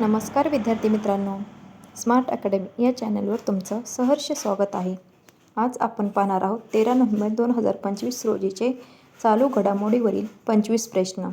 नमस्कार विद्यार्थी मित्रांनो. स्मार्ट अकॅडमी या चॅनलवर तुमचं सहर्ष स्वागत आहे. आज आपण पाहणार आहोत तेरा नोव्हेंबर दोन हजार पंचवीस रोजीचे चालू घडामोडीवरील पंचवीस प्रश्न.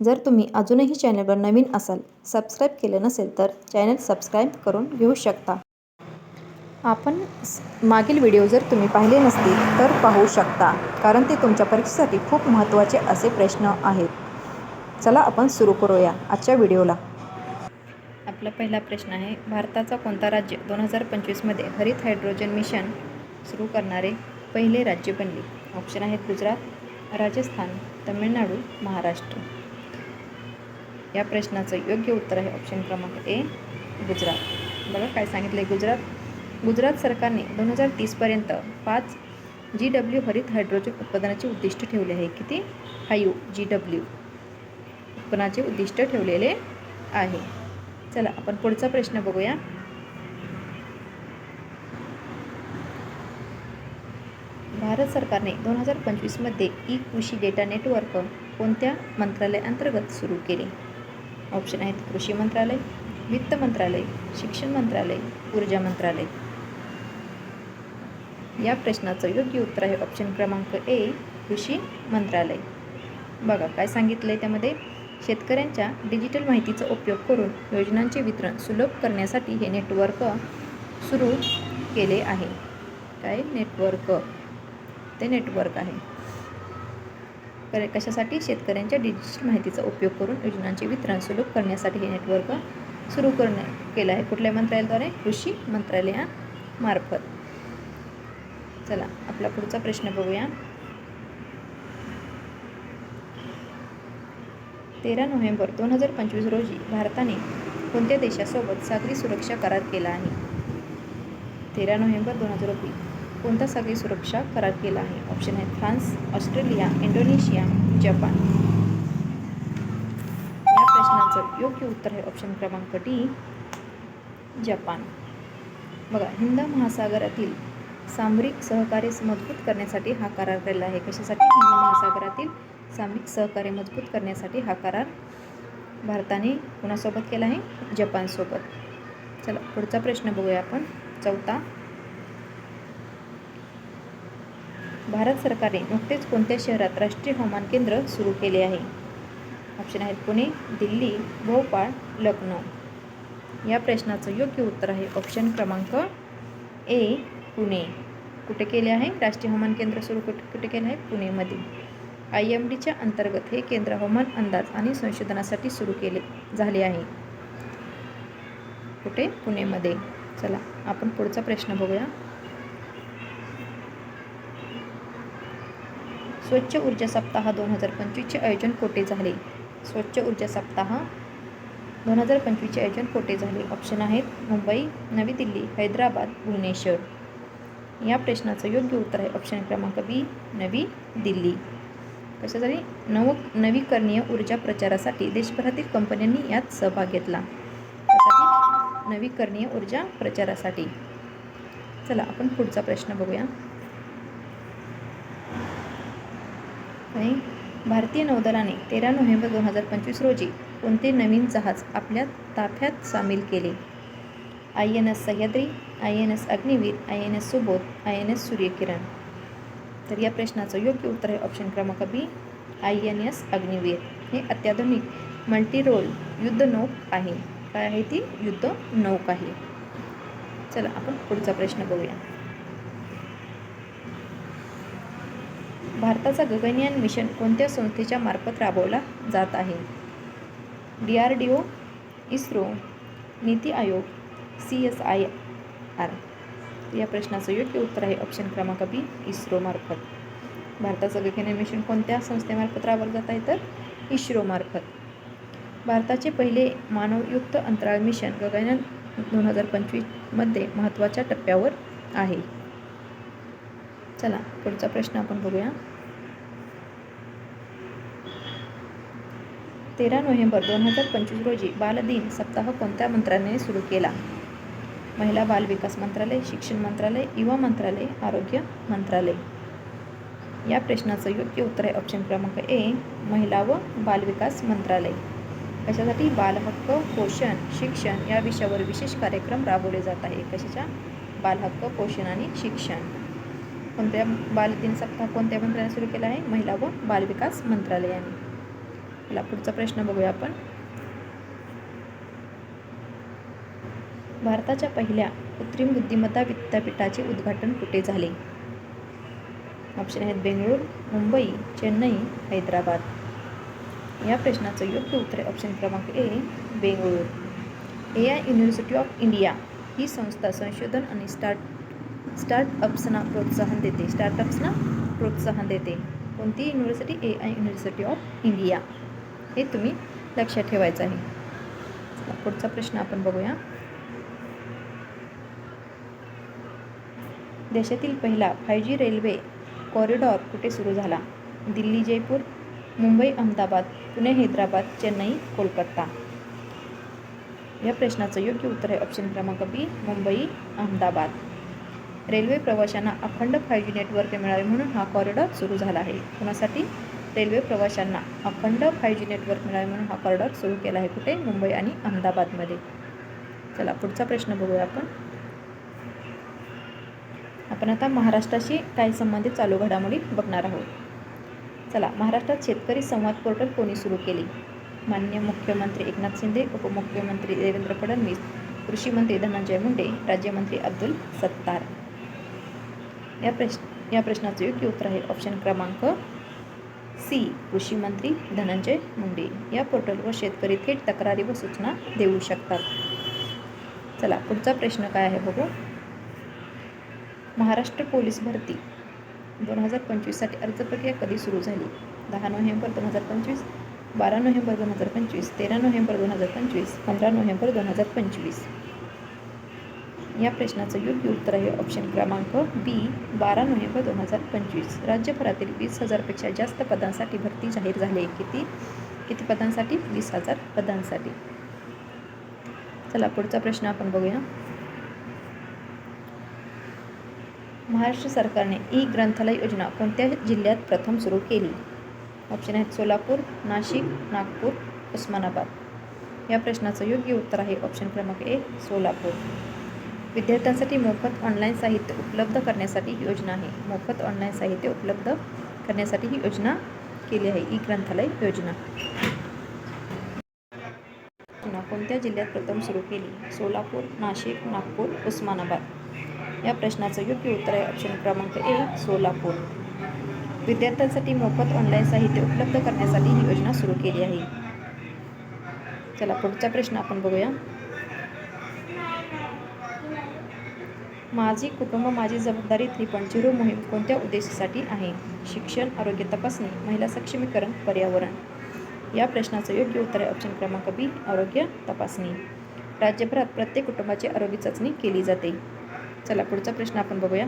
जर तुम्ही अजूनही चॅनलवर नवीन असाल सबस्क्राईब केलं नसेल तर चॅनल सबस्क्राईब करून घेऊ शकता. आपण मागील व्हिडिओ जर तुम्ही पाहिले नसतील तर पाहू शकता कारण ते तुमच्या परीक्षेसाठी खूप महत्त्वाचे असे प्रश्न आहेत. चला आपण सुरू करूया आजच्या व्हिडिओला आपला पहिला प्रश्न आहे भारताचा कोणता राज्य दोन हजार पंचवीसमध्ये हरित हायड्रोजन मिशन सुरू करणारे पहिले राज्य बनले? ऑप्शन आहेत गुजरात राजस्थान तमिळनाडू महाराष्ट्र. या प्रश्नाचं योग्य उत्तर आहे ऑप्शन क्रमांक ए गुजरात. बघा काय सांगितलं आहे गुजरात. गुजरात सरकारने दोन हजार तीसपर्यंत पाच जी डब्ल्यू हरित हायड्रोजन उत्पादनाचे उद्दिष्ट ठेवले आहे. किती? फायू जी डब्ल्यू उत्पन्नाचे उद्दिष्ट ठेवलेले आहे. चला आपण पुढचा प्रश्न बघूया. भारत सरकारने दोन हजार पंचवीसमध्ये ई कृषी डेटा नेटवर्क कोणत्या मंत्रालयाअंतर्गत सुरू केले? ऑप्शन आहेत कृषी मंत्रालय वित्त मंत्रालय शिक्षण मंत्रालय ऊर्जा मंत्रालय. या प्रश्नाचं योग्य उत्तर आहे ऑप्शन क्रमांक ए कृषी मंत्रालय. बघा काय सांगितलं आहे त्यामध्ये? शेतकऱ्यांच्या डिजिटल माहितीचा उपयोग करून योजनांचे वितरण सुलभ करण्यासाठी हे नेटवर्क सुरू केले आहे. काय नेटवर्क? ते नेटवर्क आहे. करे कशासाठी? शेतकऱ्यांच्या डिजिटल माहितीचा उपयोग करून योजनांचे वितरण सुलभ करण्यासाठी हे नेटवर्क सुरू करणे केलं आहे. कुठल्या मंत्रालयाद्वारे? कृषी मंत्रालयामार्फत. चला आपला पुढचा प्रश्न बघूया. तेरा नोव्हेंबर दोन हजार पंचवीस रोजी भारताने कोणत्या देशासोबत सागरी सुरक्षा करार केला आहे? तेरा नोव्हेंबर दोन हजार रोजी कोणता सागरी सुरक्षा करार केला आहे? ऑप्शन आहेत फ्रान्स ऑस्ट्रेलिया इंडोनेशिया जपान. या प्रश्नाचं योग्य उत्तर आहे ऑप्शन क्रमांक डी जपान. बघा हिंद महासागरातील सामरिक सहकार्य मजबूत करण्यासाठी हा करार केला आहे. कशासाठी? हिंद महासागरातील सामरिक सहकार्य मजबूत करण्यासाठी हा करार भारताने कुणासोबत केला आहे? जपानसोबत. चला पुढचा प्रश्न बघूया आपण. चौथा. भारत सरकारने नुकतेच कोणत्या शहरात राष्ट्रीय हवामान केंद्र सुरू केले आहे? ऑप्शन आहेत पुणे दिल्ली भोपाळ लखनौ. या प्रश्नाचं योग्य उत्तर आहे ऑप्शन क्रमांक ए पुणे. कुठे केले आहे? राष्ट्रीय हवामान केंद्र सुरू कुठे कुठे केलं आहे? पुणेमध्ये. आय एम डीच्या अंतर्गत हे केंद्र हवामान अंदाज आणि संशोधनासाठी सुरू केले झाले आहे. कुठे? पुणेमध्ये. चला आपण पुढचा प्रश्न बघूया. स्वच्छ ऊर्जा सप्ताह दोन हजार पंचवीसचे आयोजन कोठे झाले? स्वच्छ ऊर्जा सप्ताह दोन हजार पंचवीसचे आयोजन कोठे झाले? ऑप्शन आहेत मुंबई नवी दिल्ली हैदराबाद भुवनेश्वर. या प्रश्नाचं योग्य उत्तर आहे ऑप्शन क्रमांक बी नवी दिल्ली. कशासाठी? नव नवीकरणीय ऊर्जा प्रचारासाठी देशभरातील कंपन्यांनी यात सहभाग घेतला. नवीकरणीय ऊर्जा प्रचारासाठी. चला आपण पुढचा प्रश्न बघूया. भारतीय नौदलाने तेरा नोव्हेंबर दोन हजार पंचवीस रोजी कोणते नवीन जहाज आपल्या ताफ्यात सामील केले? I N S Sahyadri I N S Agniveer I N S Subodh I N S Suryakiran. तर या प्रश्नाचं योग्य उत्तर आहे ऑप्शन क्रमांक B I N S Agniveer. हे अत्याधुनिक मल्टीरोल युद्ध युद्धनौक आहे. काय आहे ती? युद्ध नौक आहे. चला आपण पुढचा प्रश्न बघूया. भारताचा गगनयान मिशन कोणत्या संस्थेच्या मार्फत राबवला जात आहे? D R D O ISRO NITI Aayog C S I R. या प्रश्नाचं योग्य उत्तर आहे. ऑप्शन क्रमांक बी इस्रोमार्फत भारताचं गगनयान मिशन कोणत्या संस्थेमार्फत राबवलं जात आहे तर इस्रोमार्फत भारताचे पहिले मानवयुक्त अंतराळ मिशन गगनयान दोन हजार पंचवीसमध्ये महत्त्वाच्या टप्प्यावर आहे. चला पुढचा प्रश्न आपण बघूया. तेरा नोव्हेंबर दोन हजार पंचवीस रोजी बालदिन सप्ताह कोणत्या मंत्र्याने सुरू केला? महिला बाल विकास मंत्रालय शिक्षण मंत्रालय युवा मंत्रालय आरोग्य मंत्रालय. या प्रश्नाचं योग्य उत्तर आहे ऑप्शन क्रमांक ए महिला व बालविकास मंत्रालय. कशासाठी बालहक्क पोषण शिक्षण या विषयावर विशेष कार्यक्रम राबवले जात आहे? कशाच्या? बालहक्क पोषण आणि शिक्षण. कोणत्या बाल दिन सप्ताह कोणत्या मंत्र्याने सुरू केला आहे? महिला व बालविकास मंत्रालयाने. पुढचा प्रश्न बघूया आपण. भारताच्या पहिल्या कृत्रिम बुद्धिमत्ता विद्यापीठाचे उद्घाटन कुठे झाले? ऑप्शन आहेत बेंगळूर मुंबई चेन्नई हैदराबाद. या प्रश्नाचं योग्य उत्तर ऑप्शन क्रमांक A Bengaluru. A I university of India ही संस्था संशोधन आणि स्टार्ट स्टार्टअप्सना प्रोत्साहन देते. स्टार्टअप्सना प्रोत्साहन देते. कोणती university A I university of India हे तुम्ही लक्षात ठेवायचं आहे. पुढचा प्रश्न आपण बघूया. देशातील पहिला फाय जी रेल्वे कॉरिडॉर कुठे सुरू झाला? दिल्ली जयपूर मुंबई अहमदाबाद पुणे हैदराबाद चेन्नई कोलकाता. या प्रश्नाचं योग्य उत्तर आहे ऑप्शन क्रमांक बी मुंबई अहमदाबाद. रेल्वे प्रवाशांना अखंड फाय जी नेटवर्क मिळावे म्हणून हा कॉरिडॉर सुरू झाला आहे. कोणासाठी? रेल्वे प्रवाशांना अखंड फाय जी नेटवर्क मिळावे म्हणून हा कॉरिडॉर सुरू केला आहे कुठे? मुंबई आणि अहमदाबादमध्ये. चला पुढचा प्रश्न बघूया आपण. आपण आता महाराष्ट्राशी काही संबंधित चालू घडामोडी बघणार आहोत. चला महाराष्ट्रात शेतकरी संवाद पोर्टल कोणी सुरू केले? मान्य मुख्यमंत्री एकनाथ शिंदे उपमुख्यमंत्री देवेंद्र फडणवीस कृषी मंत्री धनंजय मुंडे राज्यमंत्री अब्दुल सत्तार. या प्रश्न या प्रश्नाचं योग्य उत्तर आहे ऑप्शन क्रमांक सी कृषी मंत्री धनंजय मुंडे. या पोर्टलवर शेतकरी थेट तक्रारी व सूचना देऊ शकतात. चला पुढचा प्रश्न काय आहे बघू. महाराष्ट्र पोलीस भरती. दोन हजार पंचवीससाठी अर्ज प्रक्रिया कधी सुरू झाली? दहा नोव्हेंबर दोन हजार पंचवीस बारा नोव्हेंबर दोन हजार पंचवीस तेरा नोव्हेंबर दोन हजार पंचवीस पंधरा नोव्हेंबर दोन हजार पंचवीस. या प्रश्नाचं योग्य उत्तर आहे ऑप्शन क्रमांक बी बारा नोव्हेंबर दोन हजार पंचवीस. राज्यभरातील वीस हजारपेक्षा जास्त पदांसाठी भरती जाहीर झाली आहे. किती? किती पदांसाठी? वीस हजार पदांसाठी. चला पुढचा प्रश्न आपण बघूया. महाराष्ट्र सरकारने ई ग्रंथालय योजना कोणत्या जिल्ह्यात प्रथम सुरू केली? ऑप्शन आहेत सोलापूर नाशिक नागपूर उस्मानाबाद. या प्रश्नाचं योग्य उत्तर आहे ऑप्शन क्रमांक ए सोलापूर. विद्यार्थ्यांसाठी मोफत ऑनलाईन साहित्य उपलब्ध करण्यासाठी ही योजना आहे. मोफत ऑनलाईन साहित्य उपलब्ध करण्यासाठी ही योजना केली आहे. ई ग्रंथालय योजना योजना. कोणत्या जिल्ह्यात प्रथम सुरू केली? सोलापूर नाशिक नागपूर उस्मानाबाद. या प्रश्नाचं योग्य उत्तर आहे. ऑप्शन क्रमांक ए सोलापूर. विद्यार्थ्यांसाठी मोफत ऑनलाईन साहित्य उपलब्ध करण्यासाठी ही योजना सुरू केली आहे. चला पुढचा प्रश्न आपण बघूया. माझी कुटुंब माझी जबाबदारी थ्री पॉईंट झिरो मोहीम कोणत्या उद्देशासाठी आहे? शिक्षण आरोग्य तपासणी महिला सक्षमीकरण पर्यावरण. या प्रश्नाचं योग्य उत्तर आहे. ऑप्शन क्रमांक बी आरोग्य तपासणी. राज्यभरात प्रत्येक कुटुंबाची आरोग्य चाचणी केली जाते. चला पुढचा प्रश्न आपण बघूया.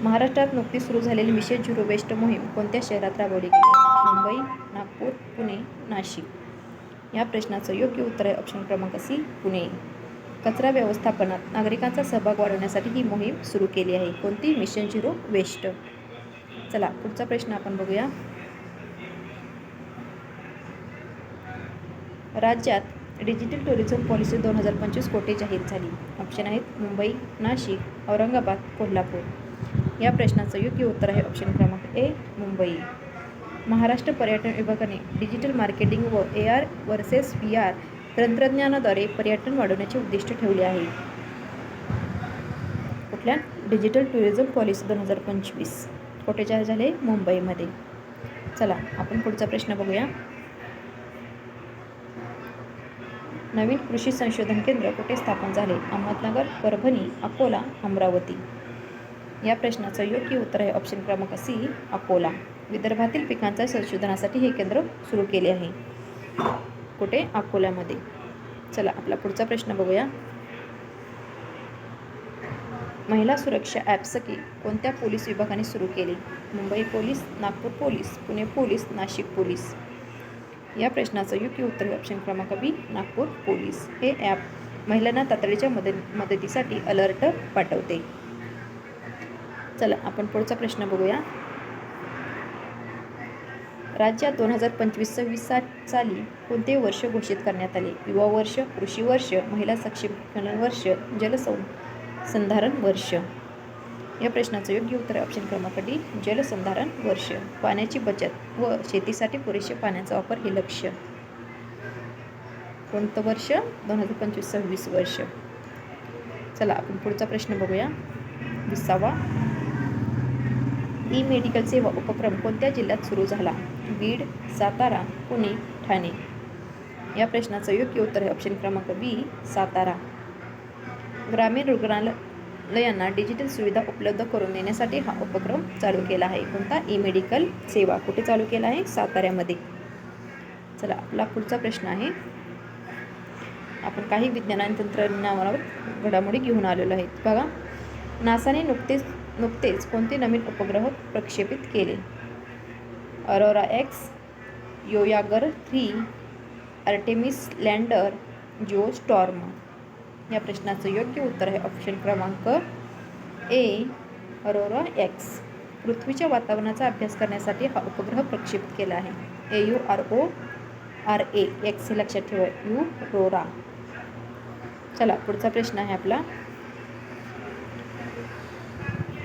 महाराष्ट्रात नुकतीच सुरू झालेली विशेष झिरो वेस्ट मोहीम कोणत्या शहरात राबवली गेली? मुंबई नागपूर पुणे नाशिक? या प्रश्नाचं योग्य उत्तर आहे ऑप्शन क्रमांक सी पुणे. कचरा व्यवस्थापनात नागरिकांचा सहभाग वाढवण्यासाठी ही मोहीम सुरू केली आहे. कोणती? Mission zero waste. चला पुढचा प्रश्न आपण बघूया. राज्यात डिजिटल टुरिझम पॉलिसी दोन हजार पंचवीस कोटी जाहीर झाली. ऑप्शन आहेत मुंबई नाशिक औरंगाबाद कोल्हापूर. या प्रश्नाचं योग्य उत्तर आहे ऑप्शन क्रमांक ए मुंबई. महाराष्ट्र पर्यटन विभागाने डिजिटल मार्केटिंग व A R versus V R तंत्रज्ञानाद्वारे पर्यटन वाढवण्याचे उद्दिष्ट ठेवले आहे. कुठल्या? डिजिटल टुरिझम पॉलिसी दोन हजार पंचवीस. कोठे जाहीर झाले मुंबईमध्ये. चला आपण पुढचा प्रश्न बघूया. नवीन कृषी संशोधन केंद्र कुठे स्थापन झाले? अहमदनगर परभणी अकोला अमरावती. या प्रश्नाचं योग्य उत्तर आहे ऑप्शन क्रमांक सी अकोला. विदर्भातील पिकांच्या संशोधनासाठी हे केंद्र सुरू केले आहे. कुठे? अकोल्यामध्ये. चला आपला पुढचा प्रश्न बघूया. महिला सुरक्षा ॲप सखी कोणत्या पोलीस विभागाने सुरू केली? Mumbai police Nagpur police Pune police Nashik police. या प्रश्नाचं योग्य उत्तर आहे ऑप्शन क्रमांक बी नागपूर पोलीस. हे ॲप महिलांना तातडीच्या मदत मदतीसाठी अलर्ट पाठवते. चला आपण पुढचा प्रश्न बघूया. राज्यात दोन हजार पंचवीस सव्वीस साली कोणते वर्ष घोषित करण्यात आले? युवा वर्ष कृषी वर्ष महिला सक्षमीकरण वर्ष जलसं संधारण वर्ष. या प्रश्नाचं योग्य उत्तर आहे. ऑप्शन क्रमांक डी जलसंधारण वर्ष. पाण्याची बचत व शेतीसाठी पुरेसे पाण्याचा वापर हे लक्ष कोणतं वर्ष? दोन हजार पंचवीस सव्वीस वर्ष. चला आपण पुढचा प्रश्न बघूया. विसावा. ई मेडिकल सेवा उपक्रम कोणत्या जिल्ह्यात सुरू झाला? बीड सातारा पुणे ठाणे. या प्रश्नाचं योग्य उत्तर आहे. ऑप्शन क्रमांक बी सातारा. ग्रामीण रुग्णालयांना डिजिटल सुविधा उपलब्ध करून देण्यासाठी हा उपक्रम चालू केला आहे. कोणता? ई मेडिकल सेवा. कुठे चालू केला आहे? साताऱ्यामध्ये. चला आपला पुढचा प्रश्न आहे. आपण काही विज्ञान आणि तंत्रज्ञानावर घडामोडी घेऊन आलेलो आहेत. बघा. नासाने नुकतेच नुकतेच कोणते नवीन उपग्रह प्रक्षेपित केले? Aurora X Voyager three Artemis lander Geo Storm या प्रश्नाचं योग्य उत्तर आहे ऑप्शन क्रमांक ए अरोरा एक्स पृथ्वीच्या वातावरणाचा अभ्यास करण्यासाठी हा उपग्रह प्रक्षेपित केला आहे. A U R O R A X हे लक्षात ठेवा. यू रोरा चला पुढचा प्रश्न आहे आपला.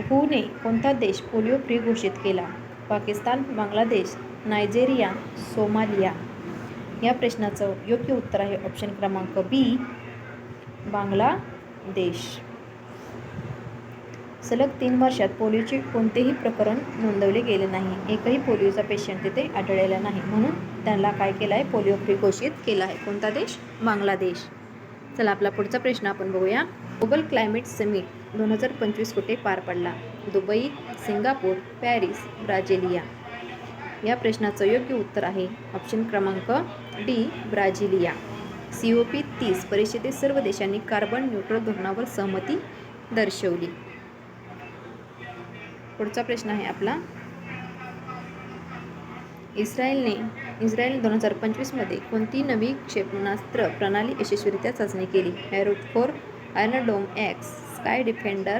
हुने कोणता देश पोलिओ फ्री घोषित केला? Pakistan Bangladesh Nigeria Somalia? या प्रश्नाचं योग्य उत्तर आहे ऑप्शन क्रमांक बी बांगलादेश. सलग तीन वर्षात पोलिओचे कोणतेही प्रकरण नोंदवले गेले नाही. एकही पोलिओचा पेशंट तिथे आढळलेला नाही. म्हणून त्यांना काय केलं आहे पोलिओ फ्री घोषित केला आहे. कोणता देश? बांगलादेश. चला आपला पुढचा प्रश्न आपण बघूया. ग्लोबल क्लायमेट समिट दोन हजार पंचवीस कुठे पार पडला? Dubai Singapore Paris Brasilia. या प्रश्नाचं योग्य उत्तर आहे. ऑप्शन क्रमांक D Brasilia. C O P तीस परिषदेत सर्व देशांनी कार्बन न्यूट्रल धोरणावर सहमती दर्शवली. पुढचा प्रश्न आहे आपला. इस्रायलने इस्रायल दोन हजार पंचवीसमध्ये कोणती नवी क्षेपणास्त्र प्रणाली यशस्वीरित्या चाचणी केली? Arrow four Iron Dome X Sky Defender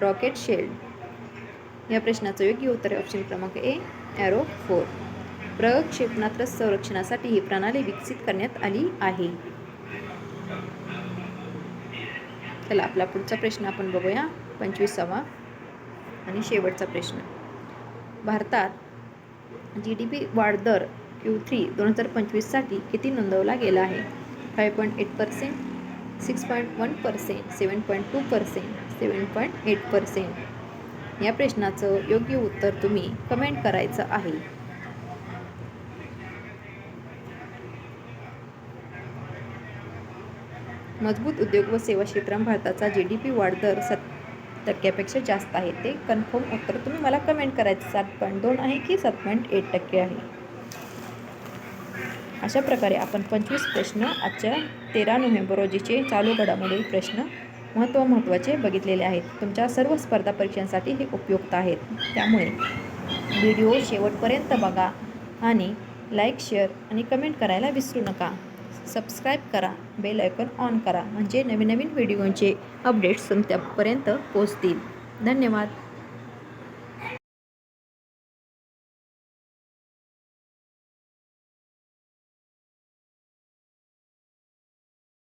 rocket shield या प्रश्नाचं योग्य उत्तर आहे ऑप्शन क्रमांक ए ॲरो फोर प्रयोग क्षेपणास्त्र संरक्षणासाठी ही प्रणाली विकसित करण्यात आली आहे. चला आपला पुढचा प्रश्न आपण बघूया. पंचवीसावा आणि शेवटचा प्रश्न. भारतात जी डी पी वाढदर क्यू थ्री दोन हजार पंचवीससाठी किती नोंदवला गेला आहे? Five point eight percent six point one percent seven point two percent seven point eight percent या प्रश्नाचं योग्य उत्तर तुम्ही कमेंट करायचं आहे. मजबूत उद्योग व सेवा क्षेत्रात भारताचा जी डी पी वाढदर सत टक्क्यापेक्षा जास्त आहे. ते कन्फर्म उत्तर तुम्ही मला कमेंट करायचं. सात पॉईंट दोन आहे की सात पॉईंट एट टक्के आहे? अशा प्रकारे आपण पंचवीस प्रश्न आजच्या तेरा नोव्हेंबर रोजीचे चालू घडामोडी प्रश्न महत्त्व महत्त्वाचे बघितलेले आहेत. तुमच्या सर्व स्पर्धा परीक्षांसाठी हे उपयुक्त आहेत. त्यामुळे व्हिडिओ शेवटपर्यंत बघा आणि लाईक शेअर आणि कमेंट करायला विसरू नका. सबस्क्राईब करा बेल आयकॉन ऑन करा म्हणजे नवीन नवीन व्हिडिओंचे अपडेट्स तुमच्यापर्यंत पोचतील धन्यवाद.